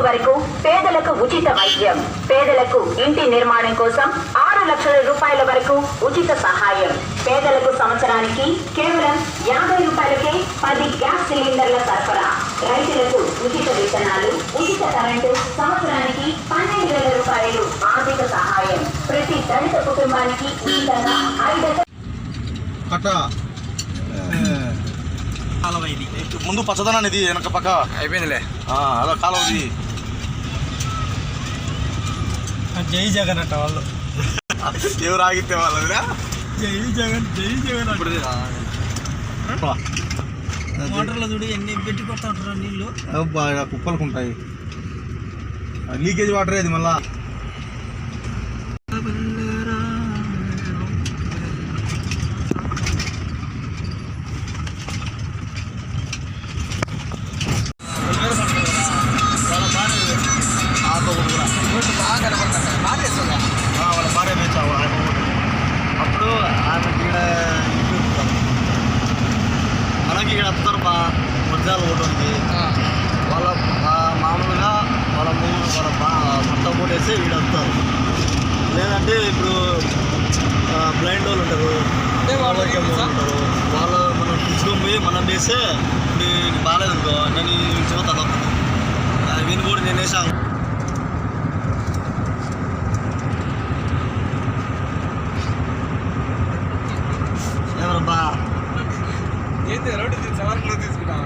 ఖర్చు వరకు పేదలకు ఉచిత వైద్యం పేదలకు ఇంటి నిర్మాణం కోసం ఆరు లక్షల రూపాయల వరకు ఉచిత సహాయం. పేదలకు సంవత్సరానికి కేవలం యాభై రూపాయలకే పది గ్యాస్ సిలిండర్ల సరఫరా. రైతులకు ఉచిత విత్తనాలు ఉచిత కరెంటు సంవత్సరానికి పన్నెండు వేల రూపాయలు ఆర్థిక సహాయం. ప్రతి దళిత కుటుంబానికి ఉచితంగా ఐదు కట్ట. కాలువ ఇది. ముందు పచ్చదనాన్ని ఇది వెనక పక్క. అయిపోయిందిలే. అదో కాలువ ఇది. జై జగన్ అంట వాళ్ళు. ఎవరు ఆగితే వాళ్ళదిరా? జై జగన్ జై జగన్ ఇప్పుడు. మోటార్లో చూడు ఎన్ని పెట్టి కొడతా ఉంటారు నీళ్ళు. అబ్బా, ఈడ కుప్పలకు ఉంటాయి లీకేజ్ వాటర్ ఇది మళ్ళా. అప్పుడు ఆమె ఈడ. మనకి ఇక్కడ వస్తారు బా వజ్రాలు ఒకటి ఉంది వాళ్ళ మామూలుగా వాళ్ళ మూడు వాళ్ళ బా మొత్తం కొట్టేసి వీడు వస్తారు లేదంటే ఇప్పుడు బ్లైండ్ వాళ్ళు ఉంటారు వాళ్ళు ఉంటారు వాళ్ళు మనం పిలుచుకొని పోయి మనం వేస్తే ఇప్పుడు నీకు బాగాలేదు అనుకో నేను పోతాను వీని కూడా నేను వేసాను తీసుకుంటా ఏంటి రోడ్డు తీసుకుంటా